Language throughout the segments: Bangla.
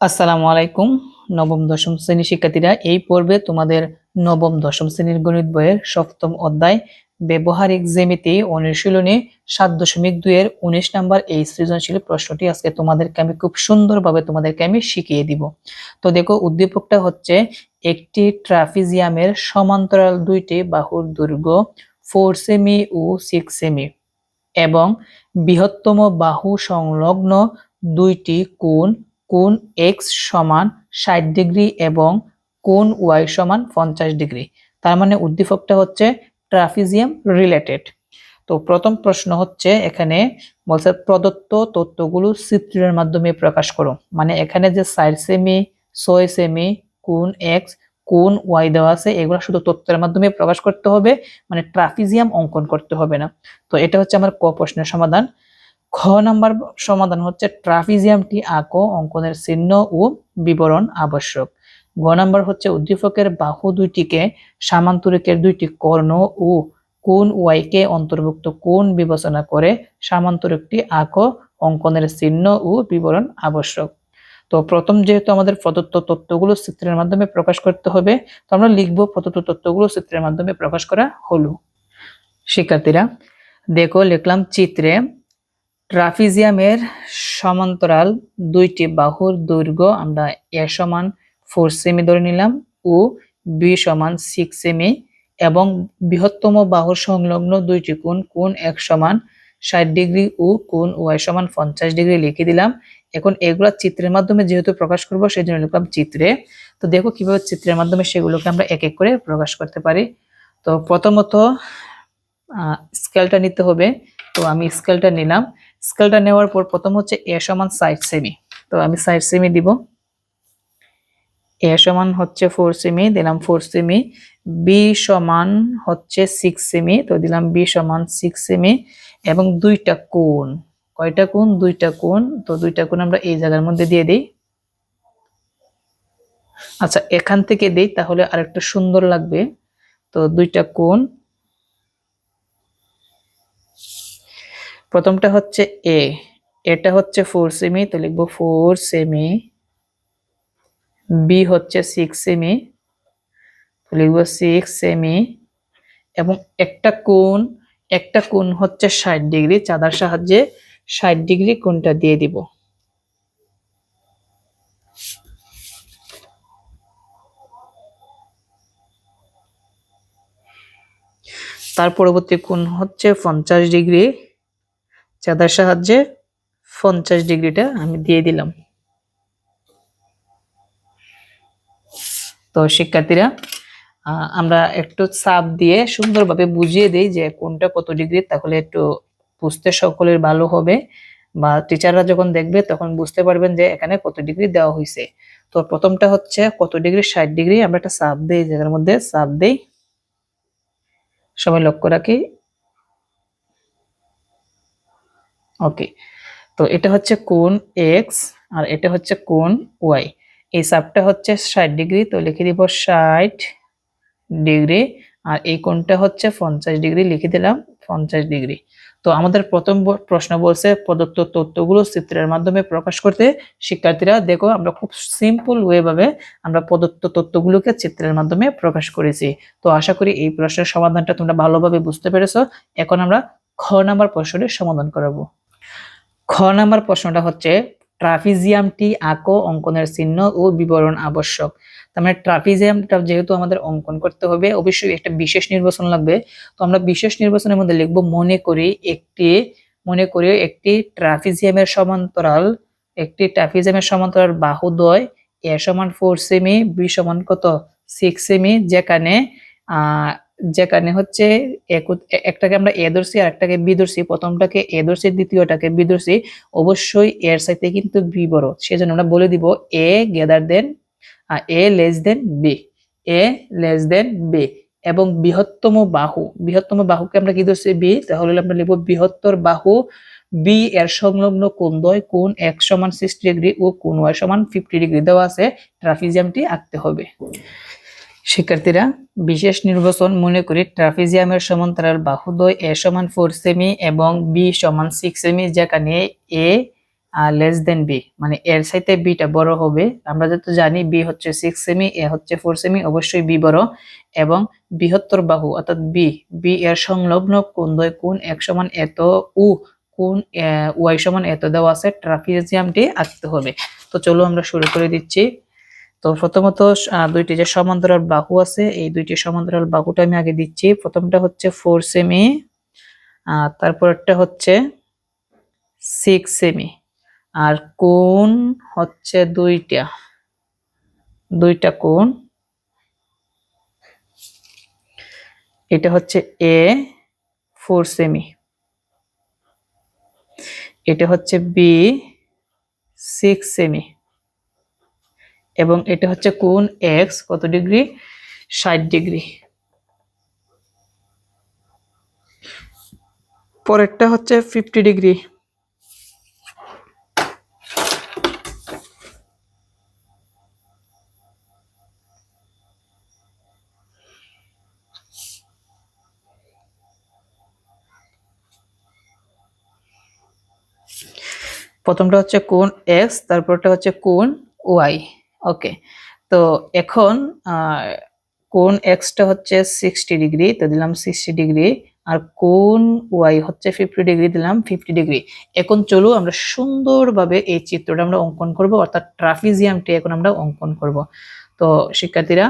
আসসালামু আলাইকুম, নবম, দশম শ্রেণি শিক্ষার্থীরা। এই পর্বে তোমাদের নবম, দশম শ্রেণির গণিত বইয়ের সপ্তম অধ্যায় ব্যবহারিক জ্যামিতি অনুশীলনে সাত দশমিক দুইয়ের উনিশ নাম্বার এই সৃজনশীল প্রশ্নটি আজকে তোমাদেরকে আমি খুব সুন্দরভাবে তোমাদেরকে আমি শিখিয়ে দিব। তো দেখো, উদ্দীপকটা হচ্ছে একটি ট্রাফিজিয়ামের সমান্তরাল দুইটি বাহুর দুর্গ, ফোর সেমি ও সিক্স সেমি এবং বৃহত্তম বাহু সংলগ্ন দুইটি কোণ কোণ এক্স সমান ষাট ডিগ্রি এবং কোন ওয়াই সমান পঞ্চাশ ডিগ্রি। তার মানে উদ্দীপকটা হচ্ছে ট্রাফিজিয়াম রিলেটেড। তো প্রথম প্রশ্ন হচ্ছে এখানে বলছে, প্রদত্ত তথ্যগুলো চিত্রের মাধ্যমে প্রকাশ করো। মানে এখানে যে সাইড সেমি ছয় সেমি কোন এক্স কোন ওয়াই দেওয়া আছে, এগুলো শুধু তথ্যের মাধ্যমে প্রকাশ করতে হবে মানে ট্রাফিজিয়াম অঙ্কন করতে হবে না। তো এটা হচ্ছে আমার ক প্রশ্নের সমাধান। খ নাম্বার সমাধান হচ্ছে ট্রাফিজিয়ামটি আঁকো অঙ্কনের চিহ্ন ও বিবরণ আবশ্যক। গ নাম্বার হচ্ছে উদ্দীপকের বাহু দুইটিকে সামান্তরিকের দুইটি কর্ণ ও কোন ওয়াইকে অন্তর্ভুক্ত কোন বিবেচনা করে সামান্তরিকটি আঁকো অঙ্কনের চিহ্ন ও বিবরণ আবশ্যক। তো প্রথম যেহেতু আমাদের প্রদত্ত তথ্যগুলো চিত্রের মাধ্যমে প্রকাশ করতে হবে, তো আমরা লিখব প্রদত্ত তথ্যগুলো চিত্রের মাধ্যমে প্রকাশ করা হলো। শিক্ষার্থীরা, দেখো, লিখলাম চিত্রে ট্রাফিজিয়ামের সমান্তরাল দুইটি বাহুর দৈর্ঘ্য আমরা এ সমান ফোর সেমি ধরে নিলাম ও বি সমান সিক্স সেমি এবং বৃহত্তম বাহুর সংলগ্ন দুইটি কোণ কোণ এক সমান ষাট ডিগ্রি ও কোণ ওয়াই সমান পঞ্চাশ ডিগ্রি লিখে দিলাম। এখন এগুলা চিত্রের মাধ্যমে যেহেতু প্রকাশ করব সেই জন্য লিখলাম চিত্রে। তো দেখো কীভাবে চিত্রের মাধ্যমে সেগুলোকে আমরা এক এক করে প্রকাশ করতে পারি। তো প্রথমত স্কেলটা নিতে হবে। তো আমি স্কেলটা নিলাম। স্কেলটা নেওয়ার পর প্রথম হচ্ছে এ সমান সাইড সেমি তো আমি সাইড সেমি দিব। এ সমান হচ্ছে ফোর সেমি দিলাম ফোর সেমি বি সমান হচ্ছে সিক্স সেমি তো দিলাম বি সমান সিক্স সেমি এবং দুইটা কোণ, কয়টা কোণ? দুইটা কোণ। তো দুইটা কোণ আমরা এই জায়গার মধ্যে দিয়ে দিই। আচ্ছা এখান থেকে দিই, তাহলে আরেকটা সুন্দর লাগবে। তো দুইটা কোণ প্রথমটা হচ্ছে এ এটা হচ্ছে ফোর সেমি তো লিখব ফোর সেমি বি হচ্ছে সিক্স সেমি তো লিখব সিক্স সেমি এবং একটা কোণ একটা কোণ হচ্ছে ষাট ডিগ্রি, চাঁদার সাহায্যে ষাট ডিগ্রি কোণটা দিয়ে দিব। তার পরবর্তী কোণ হচ্ছে পঞ্চাশ ডিগ্রি চাঁদার সাহায্যে পঞ্চাশ ডিগ্রিটা আমি দিয়ে দিলাম। তো শিক্ষার্থীরা আমরা একটু চাপ দিয়ে সুন্দরভাবে বুঝিয়ে দিই যে কোনটা কত ডিগ্রি, তাহলে একটু বুঝতে সকলের ভালো হবে বা টিচাররা যখন দেখবে তখন বুঝতে পারবেন যে এখানে কত ডিগ্রি দেওয়া হয়েছে তো প্রথমটা হচ্ছে কত ডিগ্রি, ষাট ডিগ্রি, আমরা একটা চাপ দিই যেটার মধ্যে চাপ দিই। সবাই লক্ষ্য রাখি ওকে তো এটা হচ্ছে কোন এক্স আর এটা হচ্ছে কোন ওয়াই এই সাবটা হচ্ছে ষাট ডিগ্রি, তো লিখে দিব ষাট ডিগ্রি আর এই কোণটা হচ্ছে পঞ্চাশ ডিগ্রি, লিখে দিলাম পঞ্চাশ ডিগ্রি। তো আমাদের প্রথম প্রশ্ন বলছে প্রদত্ত তথ্যগুলো চিত্রের মাধ্যমে প্রকাশ করতে শিক্ষার্থীরা, দেখো আমরা খুব সিম্পল ওয়ে ভাবে আমরা প্রদত্ত তথ্যগুলোকে চিত্রের মাধ্যমে প্রকাশ করেছি। তো আশা করি এই প্রশ্নের সমাধানটা তোমরা ভালোভাবে বুঝতে পেরেছ। এখন আমরা খ নাম্বার প্রশ্নের সমাধান করাবো। খ নাম্বার প্রশ্নটা হচ্ছে ট্রাফিজিয়ামটি আঁকো অঙ্কনের চিহ্ন ও বিবরণ আবশ্যক। তার মানে ট্রাফিজিয়ামটা যেহেতু আমাদের অঙ্কন করতে হবে, অবশ্যই একটা বিশেষ নির্বাচন লাগবে। তো আমরা বিশেষ নির্বাচনের মধ্যে লিখব, মনে করি একটি, মনে করি একটি ট্রাফিজিয়ামের সমান্তরাল, একটি ট্রাফিজিয়ামের সমান্তরাল বাহুদ্বয় এ সমান ফোর সেমি বি সমান কত? সিক্স সেমি যেখানে যেখানে হচ্ছে একটাকে আমরা এ ধরছি আর একটাকে বি ধরছি। প্রথমটাকে এ ধরছি, দ্বিতীয়টাকে বি ধরছি। অবশ্যই এর সাথে কিন্তু বি বড়। সেজন্য আমরা বলে দিব A greater than A less than B A less than B এবং বৃহত্তম বাহু। বৃহত্তম বাহুকে আমরা কি ধরছি? বি তাহলে আমরা লিখব বৃহত্তর বাহু। বি এর সংলগ্ন কোণ দ্বয় কোণ এক সমান সিক্সটি ডিগ্রি ও কোণ ওয়াই সমান ফিফটি ডিগ্রি দেওয়া আছে। ট্রাফিজিয়ামটি আঁকতে হবে। শিক্ষার্থীরা, বিশেষ নির্বাচন মনে করি ট্রাফিজিয়ামের সমান্তরাল বাহুদ্বয় এ সমান ফোর সেমি এবং বি সমান সিক্স সেমি যেখানে এ লেস দেন বি মানে এর সাথে বিটা বড় হবে। আমরা যত জানি বি হচ্ছে সিক্স সেমি এ হচ্ছে ফোর সেমি অবশ্যই বি বড়। এবং বৃহত্তর বাহু, অর্থাৎ বি বি এর সংলগ্ন কোন দয় কোন এক সমান এত উ কোণ ওয়াই সমান এত দেওয়া আছে, ট্রাফিজিয়ামটি আঁকতে হবে। তো চলো আমরা শুরু করে দিচ্ছি। তো প্রথমত দুইটি যে সমান্তরাল বাহু আছে, এই দুইটি সমান্তরাল বাহুটা আমি আগে দিচ্ছি। প্রথমটা হচ্ছে ফোর সেমি আর তারপরটা হচ্ছে সিক্স সেমি আর কোন হচ্ছে দুইটা দুইটা কোন এটা হচ্ছে এ ফোর সেমি এটা হচ্ছে বি সিক্স সেমি এবং এটা হচ্ছে কোন এক্স কত ডিগ্রি? ষাট ডিগ্রি। পরেরটা হচ্ছে ফিফটি ডিগ্রি। প্রথমটা হচ্ছে কোন এক্স তারপরটা হচ্ছে কোন ওয়াই ওকে তো এখন কোণ এক্সটা হচ্ছে সিক্সটি ডিগ্রি তো দিলাম সিক্সটি ডিগ্রি আর কোণ ওয়াই হচ্ছে ফিফটি ডিগ্রি দিলাম ফিফটি ডিগ্রি এখন চলো আমরা সুন্দরভাবে এই চিত্রটা আমরা অঙ্কন করব, অর্থাৎ ট্রাফিজিয়ামটি এখন আমরা অঙ্কন করব। তো শিক্ষার্থীরা,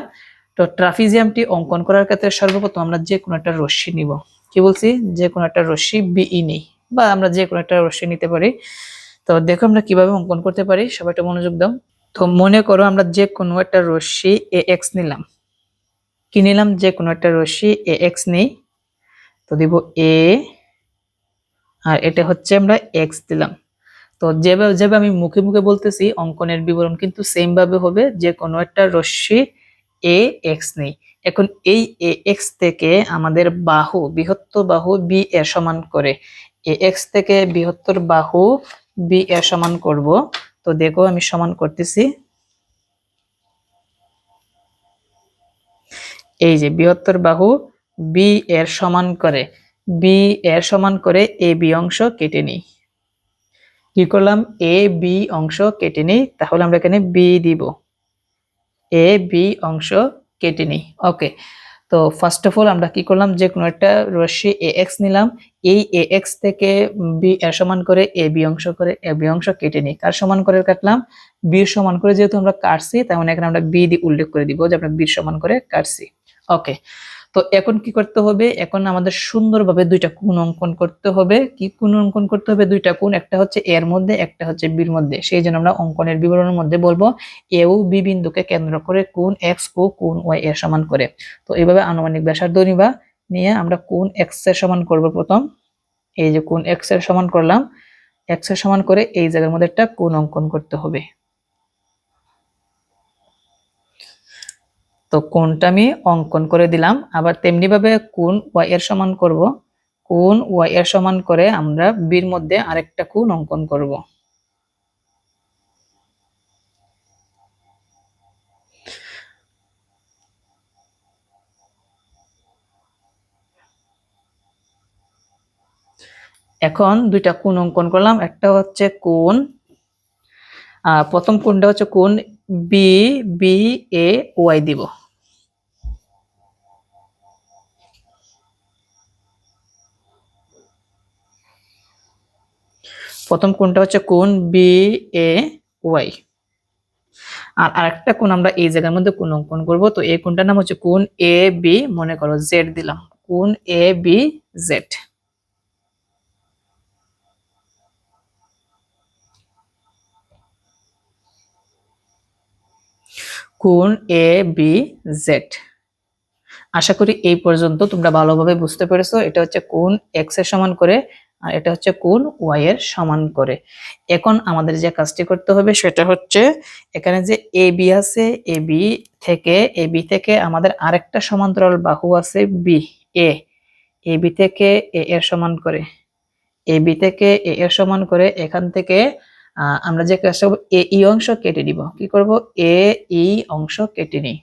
তো ট্রাফিজিয়ামটি অঙ্কন করার ক্ষেত্রে সর্বপ্রথম আমরা যে কোনো একটা রশ্মি নিব। কি বলছি? যে কোনো একটা রশ্মি বিই নেই, বা আমরা যে কোনো একটা রশ্মি নিতে পারি। তো দেখো আমরা কীভাবে অঙ্কন করতে পারি, সবাই একটু মনোযোগ দাও। তো মনে করো আমরা যে কোনো একটা রশ্মি এ এক্স নিলাম। কি নিলাম? যে কোনো একটা রশ্মি এ এক্স নেই। তো দিব এ আর এটা হচ্ছে আমরা এক্স দিলাম। তো যেভাবে যেভাবে আমি মুখে মুখে বলতেছি, অঙ্কনের বিবরণ কিন্তু সেমভাবে হবে, যে কোনো একটা রশ্মি এ এক্স নেই। এখন এই এ এক্স থেকে আমাদের বাহু, বৃহত্তর বাহু বি এর সমান করে এ এক্স থেকে বৃহত্তর বাহু বি এর সমান করব। তো দেখো, আমি সমান করতেছি। এই যে বৃহত্তর বাহু বি এর সমান করে বি এর সমান করে এ বি অংশ কেটে নিই। কি করলাম? এ বি অংশ কেটে নিই, তাহলে আমরা এখানে বি দিব। এ বি অংশ কেটে নিই। ওকে তো ফার্স্ট অফ অল আমরা কি করলাম? যে কোনো একটা রশ্মি এ এক্স নিলাম। এই এ এক্স থেকে বি সমান করে এ বি অংশ করে এ বি অংশ কেটে নিই কার সমান করে কাটলাম? বি সমান করে যেহেতু আমরা কাটছি তাই মানে এখানে আমরা বি উল্লেখ করে দিব যে আমরা বি সমান করে কাটছি। ওকে তো এখন কি করতে হবে? এখন আমাদের সুন্দরভাবে দুইটা কোণ অঙ্কন করতে হবে। কি কোণ অঙ্কন করতে হবে? দুইটা কোণ, একটা হচ্ছে এর মধ্যে, একটা হচ্ছে বির মধ্যে। সেই জন্য আমরা অঙ্কনের বিবরণের মধ্যে বলব, এ ও বি বিন্দুকে কেন্দ্র করে কোণ এক্স ও কোণ ওয়াই এর সমান করে। তো এইভাবে আনুমানিক ব্যাসার্ধ নিবা, নিয়ে আমরা কোণ এক্সের সমান করব প্রথম। এই যে কোণ এক্সের সমান করলাম, এক্সের সমান করে এই জায়গার মধ্যে একটা কোণ অঙ্কন করতে হবে। তো কোণটা আমি অঙ্কন করে দিলাম? আবার তেমনি ভাবে কোণ ওয়াই এর সমান করব? কোণ ওয়াই এর সমান করে আমরা বির মধ্যে আরেকটা কোণ অঙ্কন করব? এখন দুইটা কোণ অঙ্কন করলাম। একটা হচ্ছে আহ, প্রথম কোণটা হচ্ছে কোণ বি বি এ ওয়াই দিব। প্রথম কোনটা হচ্ছে কোন বি এ ওয়াই আর আরেকটা কোণ আমরা এই জায়গার মধ্যে কোন অঙ্কন করব? তো এই কোনটার নাম হচ্ছে কোণ এ বি মনে করো জেড দিলাম। কোন এ বি জেড কোন এ বি জেড আশা করি এই পর্যন্ত তোমরা ভালোভাবে বুঝতে পেরেছ। এটা হচ্ছে কোন এক্সের সমান করে আর এটা হচ্ছে কোণ ওয়াই এর সমান করে। এখন আমাদের যে কাজটি করতে হবে সেটা হচ্ছে এখানে যে এ বি আছে এ বি থেকে এ বি থেকে আমাদের আরেকটা সমান্তরাল বাহু আছে বি এ এ বি থেকে এ এর সমান করে। এ বি থেকে এ এর সমান করে এখান থেকে আমরা যে কাজটা করব এ ই অংশ কেটে দিব কি করব? এ ই অংশ কেটে নিই।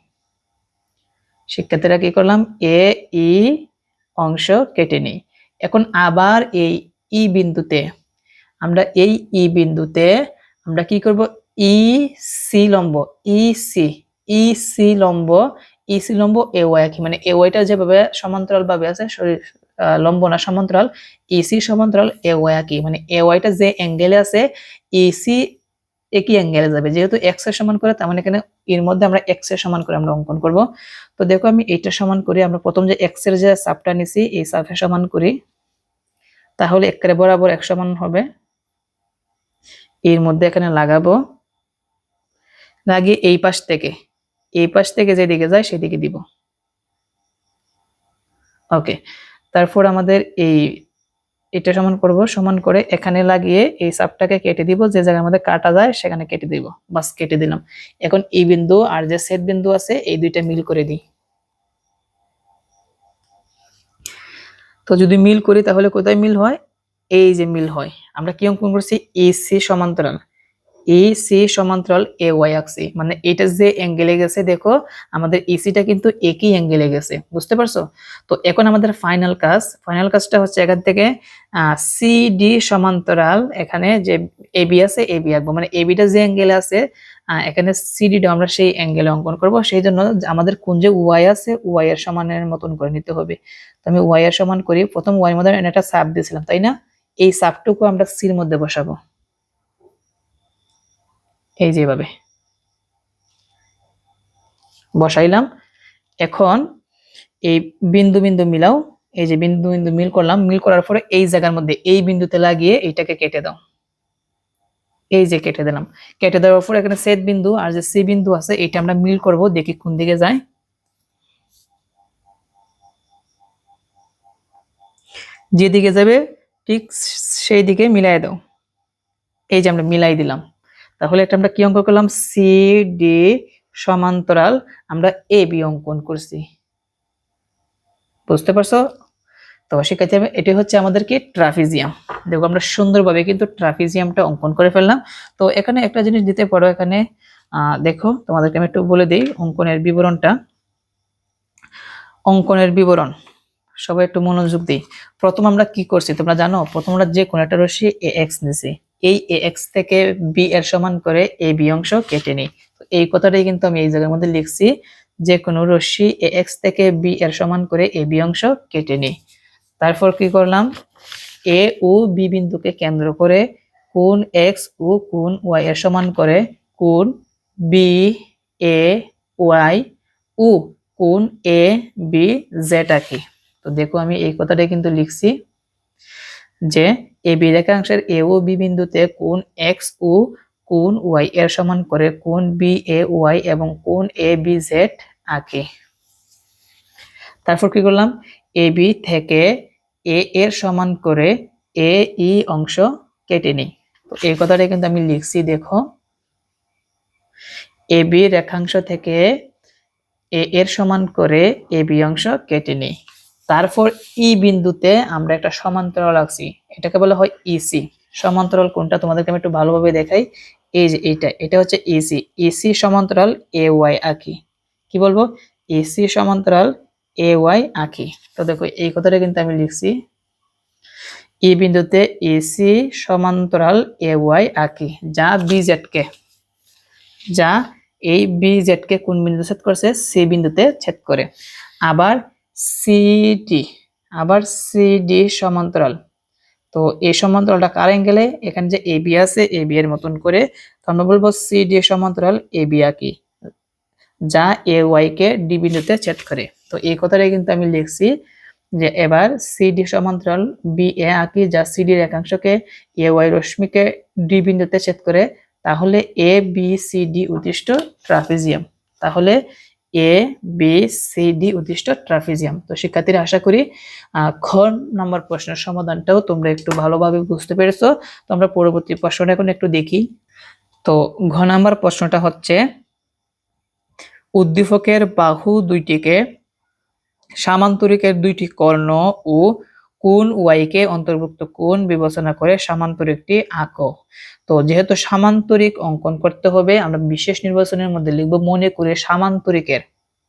শিক্ষার্থীরা কি করলাম? এ ই অংশ কেটে নিই। এখন আবার এই ই বিন্দুতে। আমরা এই ই বিন্দুতে, আমরা কি করব? ই সি লম্ব, ই সি ই সি লম্ব, ই সি লম্ব, এ ওয়াই আঁকি। মানে এ ওয়াইটা যেভাবে সমান্তরাল ভাবে আছে শরীর লম্ব না, সমান্তরাল ইসি সমান্তরাল, এ ওয়াই আঁকি। মানে এ ওয়াইটা যে অ্যাঙ্গেলে আছে ইসি একই অ্যাঙ্গেলে যাবে। যেহেতু এক্সের সমান করে, তার মানে এখানে এর মধ্যে আমরা এক্সের সমান করে আমরা অঙ্কন করব। তো দেখো আমি এইটা সমান করি, আমরা প্রথম যে এক্সের যে সাপটা নিছি, এই সাপের সমান করি। তাহলে একেবারে বরাবর এক সমান হবে। এর মধ্যে এখানে লাগাবো। লাগিয়ে এই পাশ থেকে, এই পাশ থেকে যেদিকে যায় সেদিকে দিব। ওকে, তারপর আমাদের এই, এটা সমান করব, সমান করে এখানে লাগিয়ে এই সাপটাকে কেটে দিব। যে জায়গায় আমাদের কাটা যায় সেখানে কেটে দিব। বাস, কেটে দিলাম। এখন এই বিন্দু আর যে সেট বিন্দু আছে, এই দুইটা মিল করে দিই। তো যদি মিল করি তাহলে কোথায় মিল হয়? এই যে মিল হয়। আমরা কি অঙ্কন করছি? এসি সমান্তরাল। এসি সমান্তরাল এ ওয়াই আঁকছি মানে এটা যে অ্যাঙ্গেলে গেছে, দেখো, আমাদের এসিটা কিন্তু একই অ্যাঙ্গেলে গেছে। বুঝতে পারছ? তো এখন আমাদের ফাইনাল কাজ ফাইনাল কাজটা হচ্ছে এখান থেকে সিডি সমান্তরাল। এখানে যে এবি আছে এবি আঁকবো। মানে এবিটা যে অ্যাঙ্গেলে আছে এখানে সিডিটা আমরা সেই অ্যাঙ্গেলে অঙ্কন করব। সেই জন্য আমাদের কোন যে ওয়াই আছে ওয়াই এর সমানের মতন করে নিতে হবে। আমি ওয়াই এর সমান করি, প্রথম ওয়াই মধ্যে একটা সাপ দিয়েছিলাম, তাই না? এই সাপটুকু আমরা সির মধ্যে বসাবো। এই যে এভাবে। বসাইলাম। এখন এই বিন্দু বিন্দু মিলাও, এই যে বিন্দু বিন্দু মিল করলাম, মিল করার পরে এই জায়গার মধ্যে এই বিন্দুতে লাগিয়ে এইটাকে কেটে দাও। এই যে কেটে দিলাম। কেটে দেওয়ার পর এখানে সেট বিন্দু আর যে সি বিন্দু আছে এটা আমরা মিল করব, দেখি কোন দিকে যায়। যেদিকে যাবে, ঠিক সেই দিকে মিলাই দাও। এই যে আমরা মিলাই দিলাম। তাহলে এটা আমরা কি অঙ্কন করলাম? সি ডি সমান্তরাল। আমরা এ বি অঙ্কন করছি। বুঝতে পারছ? তো শিক্ষার্থী, আমি- এটি হচ্ছে আমাদের কি? ট্রাফিজিয়াম। দেখো, আমরা সুন্দরভাবে কিন্তু ট্রাফিজিয়ামটা অঙ্কন করে ফেললাম। তো এখানে একটা জিনিস দিতে পারো এখানে। দেখো, তোমাদেরকে আমি একটু বলে দিই অঙ্কনের বিবরণটা। অঙ্কনের বিবরণ। সবাই একটু মনোযোগ দিই। প্রথম আমরা কি করছি? তোমরা জানো, প্রথম আমরা যে কোনো একটা রশ্মি এ এক্স নিছি। এই এ এক্স থেকে বি এর সমান করে এ বি অংশ কেটে নিই। তো এই কথাটাই কিন্তু আমি এই জায়গার মধ্যে লিখছি, যে কোনো রশ্মি এ এক্স থেকে বি এর সমান করে এ বি অংশ কেটে নিই। তারপর কি করলাম? এ ও বি বিন্দুকে কেন্দ্র করে কোন এক্স ও কোন ওয়াই এর সমান করে কোন বি এ ওয়াই ও কোন এ বি জেড আঁকি। তো দেখো আমি এই কথাটাই কিন্তু লিখছি যে A B রেখাংশের A O B বিন্দুতে কোন এক্স ও কোন ওয়াই এর সমান করে কোন বি এ ওয়াই এবং কোন এ বি জেড আঁকি। তারপর কি করলাম? এ বি থেকে এ এর সমান করে এ ই অংশ কেটে নিই। তো এই কথাটা কিন্তু আমি লিখছি, দেখো। এ বি রেখাংশ থেকে এ এর সমান করে এ বি অংশ কেটে নিই। তারপর ই বিন্দুতে আমরা একটা সমান্তরাল আঁকছি। এটাকে বলা হয় ইসি সমান্তরাল কোনটা? তোমাদেরকে আমি একটু ভালোভাবে দেখাই। এই যে এইটা, এটা হচ্ছে এসি এসি সমান্তরাল এ ওয়াই আঁকি। কি বলব? এসি সমান্তরাল এ ওয়াই আঁকি। তো দেখো, এই কথাটা কিন্তু আমি লিখছি। ই বিন্দুতে এসি সমান্তরাল এ ওয়াই আঁকি। যা বিজেড কে। যা এই বিজেড কে কোন বিন্দুতে ছেদ করছে? সি বিন্দুতে ছেদ করে। আবার সিডি আবার সিডি সমান্তরাল। তো এই সমান্তরালটা কার অ্যাঙ্গেলে? এখানে যে এবি আছে এবি এর মতন করে তো আমরা বলব সিডি সমান্তরাল এবি আঁকি যা এ ওয়াই কে ডি বিন্দুতে ছেদ করে। তো এই কথাটাই কিন্তু আমি লিখছি যে এবার সিডি সমান্তরাল বি এ আঁকি যা সিডি একাংশকে এ ওয়াই রশ্মিকে ডি বিন্দুতে ছেদ করে, তাহলে এ বি সি ডি উদ্দিষ্ট ট্রাফিজিয়াম তাহলে এ বি সি ডি উদ্দিষ্ট ট্রাফিজিয়াম। তো শিক্ষার্থীরা আশা করি খ নম্বর প্রশ্নের সমাধানটাও তোমরা একটু ভালোভাবে বুঝতে পেরেছ। তোমরা পরবর্তী প্রশ্নটা এখন একটু দেখি। তো ঘ নাম্বার প্রশ্নটা হচ্ছে, উদ্দীপকের বাহু দুইটিকে সামান্তরিকের দুইটি কর্ণ ও কোন ওয়াইকে অন্তর্ভুক্ত কোন বিবেচনা করে সামান্তরিকটি আঁকো? তো যেহেতু সামান্তরিক অঙ্কন করতে হবে, আমরা বিশেষ নির্বাচনের মধ্যে লিখব মনে করে সামান্তরিকের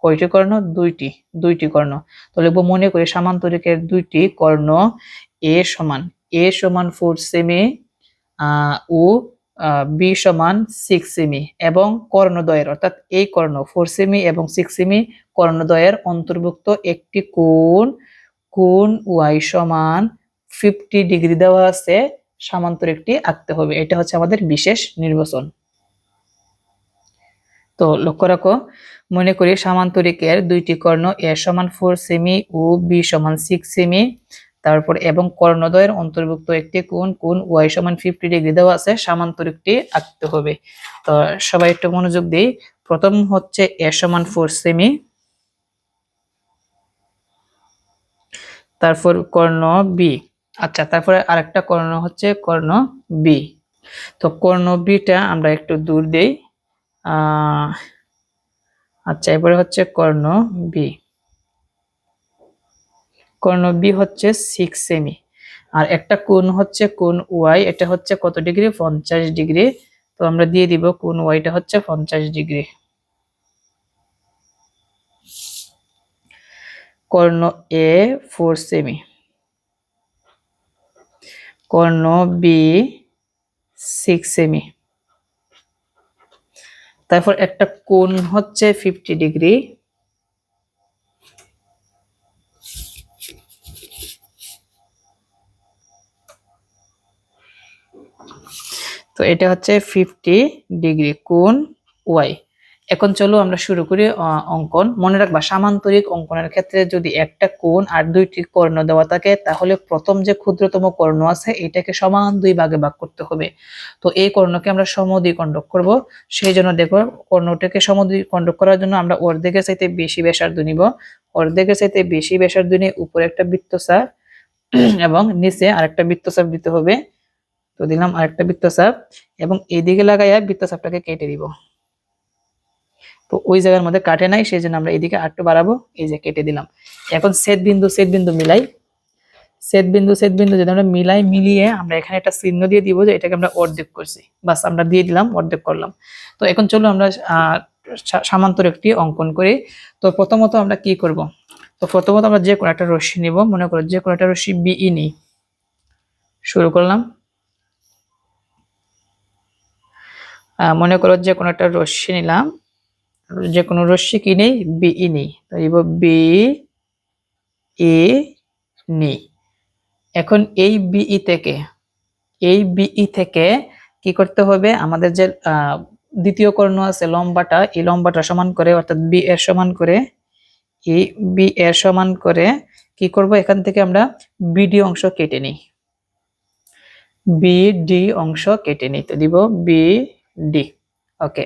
কয়টি কর্ণ? দুইটি দুইটি কর্ণ। তো লিখব মনে করে সামান্তরিকের দুইটি কর্ণ এ সমান এ সমান ফোর সেমি ও বি সমান সিক্স সেমি এবং কর্ণদ্বয়ের, অর্থাৎ এই কর্ণ ফোর সেমি এবং সিক্স সেমি কর্ণদ্বয়ের অন্তর্ভুক্ত একটি কোণ কোণ ওয়াই সমান ফিফটি ডিগ্রি দেওয়া আছে সামান্তরিকটি আঁকতে হবে। এটা হচ্ছে আমাদের বিশেষ নির্বাচন। তো লক্ষ্য রাখো, মনে করি সামান্তরিকের দুইটি কর্ণ এ সমান ফোর সেমি ও বি সমান সিক্স সেমি তারপর এবং কর্ণদ্বয়ের অন্তর্ভুক্ত একটি কোন কোন ওয়াই সমান ফিফটি ডিগ্রি দেওয়া আছে সামান্তরিকটি আঁকতে হবে। তো সবাই একটু মনোযোগ দিই। প্রথম হচ্ছে এ সমান ফোর সেমি তারপর কর্ণ বি। আচ্ছা। তারপরে আরেকটা কর্ণ হচ্ছে কর্ণ বি। তো কর্ণ বিটা আমরা একটু দূর দেই। আচ্ছা এবারে হচ্ছে কর্ণ বি। কর্ণ বি হচ্ছে সিক্স সেমি আর একটা কোণ হচ্ছে কোণ ওয়াই এটা হচ্ছে কত ডিগ্রি? পঞ্চাশ ডিগ্রি। তো আমরা দিয়ে দিব কোণ ওয়াইটা হচ্ছে পঞ্চাশ ডিগ্রি। কর্ণ এ ফোর সেমি। কর্ণ বি সিক্স সেমি। তারপর একটা কোণ হচ্ছে ফিফটি ডিগ্রি। তো এটা হচ্ছে ফিফটি ডিগ্রি কোণ ওয়াই। এখন চলো আমরা শুরু করি অঙ্কন। মনে রাখবা, সামান্তরিক অঙ্কনের ক্ষেত্রে যদি একটা কোণ আর দুইটি কর্ণ দেওয়া থাকে, তাহলে প্রথম যে ক্ষুদ্রতম কর্ণ আছে, এটাকে সমান দুই ভাগে ভাগ করতে হবে। তো এই কর্ণকে আমরা সমদ্বিখণ্ডক করব। সেই জন্য দেখো, কর্ণটাকে সমদ্বিখণ্ডক করার জন্য আমরা অর্ধেকের চাইতে বেশি ব্যাসার্ধ নিব। অর্ধেকের চাইতে বেশি ব্যাসার্ধ নিয়ে উপরে একটা বৃত্তচাপ এবং নিচে আরেকটা বৃত্তচাপ দিতে হবে। তো দিলাম আরেকটা বৃত্ত বৃত্তচাপ এবং এইদিকে লাগাইয়া বৃত্ত বৃত্তচাপটাকে কেটে দিব। তো ওই জায়গার মধ্যে কাটে নাই সেই জন্য আমরা এদিকে আরেকটু বাড়াবো। এই যে কেটে দিলাম। এখন সেট বিন্দু সেট বিন্দু মিলাই সেট বিন্দু সেট বিন্দু যদি আমরা মিলাই মিলিয়ে আমরা এখানে একটা চিহ্ন দিয়ে দিব যে এটাকে আমরা অর্ধেক করছি। বাস আমরা দিয়ে দিলাম, অর্ধেক করলাম। তো এখন চলো আমরা সামান্তর একটি অঙ্কন করি। তো প্রথমত আমরা কি করব? তো প্রথমত আমরা যে কোনো একটা রশ্মি নিব। মনে করো যে কোনো একটা রশ্মি বিই নিই। শুরু করলাম। মনে করো যে কোনো একটা রশ্মি নিলাম। যে কোনো রশ্মি কি নেই? বি ই নেই। তো বি এ নি এখন এই বিই থেকে, এই বিই থেকে কি করতে হবে? আমাদের যে দ্বিতীয় কর্ণ আছে লম্বাটা, এই লম্বাটা সমান করে, অর্থাৎ বি এর সমান করে, এই বি এর সমান করে কি করব? এখান থেকে আমরা বিডি অংশ কেটে নিই। বিডি অংশ কেটে নিই তো দিব, বি ডি। ওকে।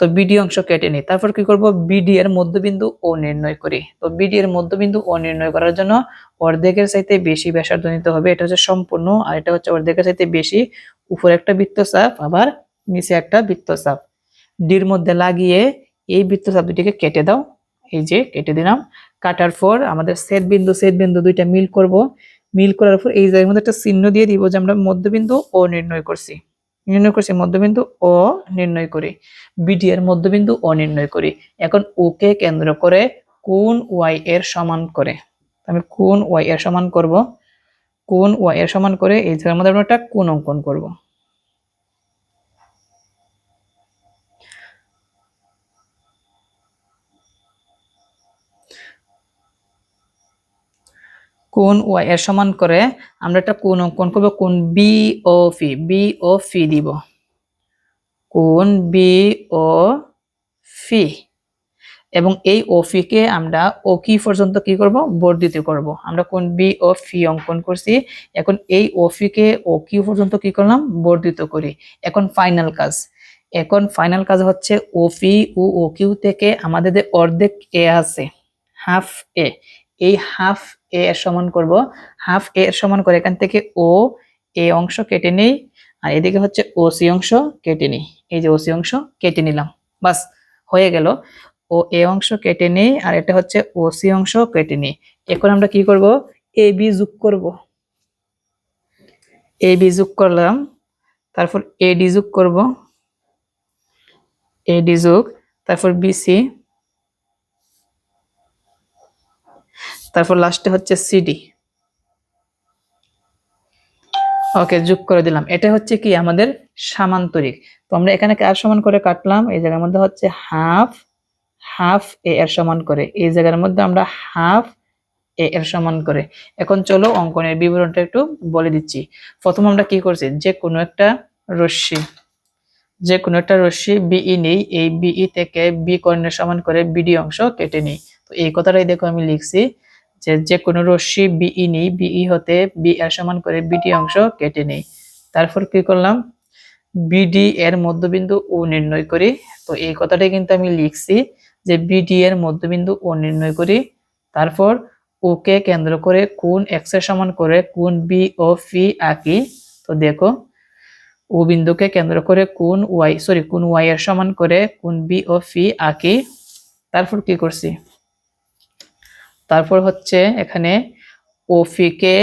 তো বিডি অংশ কেটে নিই। তারপর কি করব? বিডি এর মধ্যবিন্দু ও নির্ণয় করি। তো বিডি এর মধ্যবিন্দু ও নির্ণয় করার জন্য অর্ধেকের চাইতে বেশি ব্যাসার্ধ নিতে হবে। এটা হচ্ছে সম্পূর্ণ আর এটা হচ্ছে অর্ধেকের চাইতে বেশি। উপরে একটা বৃত্তচাপ, আবার নিচে একটা বৃত্তচাপ। ডির মধ্যে লাগিয়ে এই বৃত্তচাপ দুটিকে কেটে দাও। এই যে কেটে দিলাম। কাটার পর আমাদের সেট বিন্দু সেট বিন্দু দুইটা মিল করব। মিল করার পর এই জায়গার মধ্যে একটা চিহ্ন দিয়ে দিব যে আমরা মধ্যবিন্দু ও নির্ণয় করছি। নির্ণয় করছি, মধ্যবিন্দু ও নির্ণয় করি। বিডি এর মধ্যবিন্দু ও নির্ণয় করি। এখন ওকে কেন্দ্র করে কোন ওয়াই এর সমান করে? আমি কোন ওয়াই এর সমান করব? কোন ওয়াই এর সমান করে এই জায়গার মধ্যে আমরা একটা কোন অঙ্কন করব। কোন ওয়াই এর সমান করে আমরা একটা কোন অঙ্কন করব? কোন বি ও ফি বি ও ফি দিব। কোন বি ও ফি এবং এই ও ওফিকে আমরা ও কি পর্যন্ত কি করব? বর্ধিত করব। আমরা কোন বি ও ফি অঙ্কন করছি, এখন এই ওফিকে ও কিউ পর্যন্ত কি করলাম? বর্ধিত করি। এখন ফাইনাল কাজ। এখন ফাইনাল কাজ হচ্ছে ওফি ও ও কিউ থেকে আমাদের অর্ধেক এ আছে হাফ এ এই হাফ এ এর সমান করব। হাফ এ এর সমান করে এখান থেকে ও, এ অংশ কেটে নেই। আর এদিকে হচ্ছে ও সি অংশ কেটে নিই। এই যে ও সি অংশ কেটে নিলাম। বাস, হয়ে গেল। ও এ অংশ কেটে নেই আর এটা হচ্ছে ও সি অংশ কেটে নিই। এখন আমরা কি করব? এ বি যোগ করব। এ বি যোগ করলাম। তারপর এ ডি যোগ করব। এ ডি যোগ, তারপর বিসি তারপর লাস্টে হচ্ছে সিডি ওকে যোগ করে দিলাম। এটা হচ্ছে কি? আমাদের সামান্তরিক। তো আমরা এখানে কার সমান করে কাটলাম? এই জায়গার মধ্যে হচ্ছে হাফ হাফ এ এর সমান করে। এই জায়গার মধ্যে আমরা হাফ এ এর সমান করে। এখন চলো অঙ্কনের বিবরণটা একটু বলে দিচ্ছি। প্রথম আমরা কি করছি? যে কোনো একটা রশ্মি, যে কোনো একটা রশ্মি বিই নেই। এই বিই থেকে বি কর্ণের সমান করে বিডি অংশ কেটে নেই। তো এই কথাটাই দেখো আমি লিখছি। যে যে কোনো রশ্মি বিই নেই, বিই হতে বি এর সমান করে বিডি অংশ কেটে নেই। তারপর কি করলাম? বিডি এর মধ্যবিন্দু ও নির্ণয় করি। তো এই কথাটাই কিন্তু আমি লিখছি যে বিডি এর মধ্যবিন্দু ও নির্ণয় করি। তারপর ওকে কেন্দ্র করে কোন এক্সের সমান করে কোন বি ও ফি আঁকি তো দেখো, ও বিন্দুকে কেন্দ্র করে কোন ওয়াই, সরি, কোন ওয়াই এর সমান করে কোন বি ও ফি আঁকি তারপর কি করছি? তারপর হচ্ছে এখানে ও ফি কে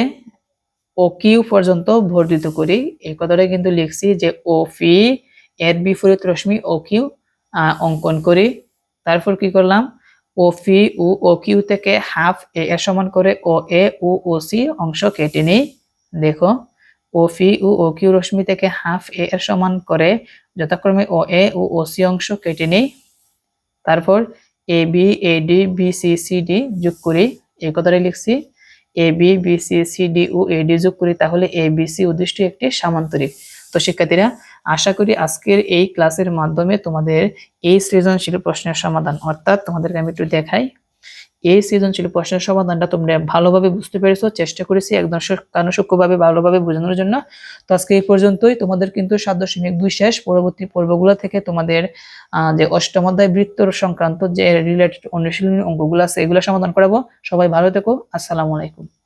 ও কিউ পর্যন্ত বর্ধিত করি। এই কথাটা কিন্তু লিখছি যে ও ফি এর বিপরীত রশ্মি ও কিউ অঙ্কন করি। তারপর কি করলাম? ও ফি ও ও কিউ থেকে হাফ এ এর সমান করে ও এ ও ও সি অংশ কেটে নেই। দেখো ও ফি ও ও কিউ রশ্মি থেকে হাফ এ এর সমান করে যথাক্রমে ও এ ও ও সি অংশ কেটে নেই। তারপর A B A D B C C D যোগ করি। এই কথাটাই লিখছি। A B B C C D O A D যোগ করি তাহলে এ বি সি উদ্দিষ্ট একটি সামান্তরিক। তো শিক্ষার্থীরা, আশা করি আজকের এই ক্লাসের মাধ্যমে তোমাদের এই সৃজনশীল প্রশ্নের সমাধান, অর্থাৎ তোমাদেরকে আমি একটু দেখাই। এই সৃজনশীল প্রশ্নের সমাধানটা তোমরা ভালোভাবে বুঝতে পেরেছ, চেষ্টা করেছি একদম কানুসূক্ষ্মভাবে ভালোভাবে বোঝানোর জন্য। তো আজকে এই পর্যন্তই। তোমাদের কিন্তু সাত দশমিক দুই শেষ। পরবর্তী পর্বগুলো থেকে তোমাদের যে অষ্টম অধ্যায় সংক্রান্ত যে রিলেটেড অনুশীলনী অঙ্কগুলো আছে, এগুলো সমাধান করাবো। সবাই ভালো থেকো। আসসালামু আলাইকুম।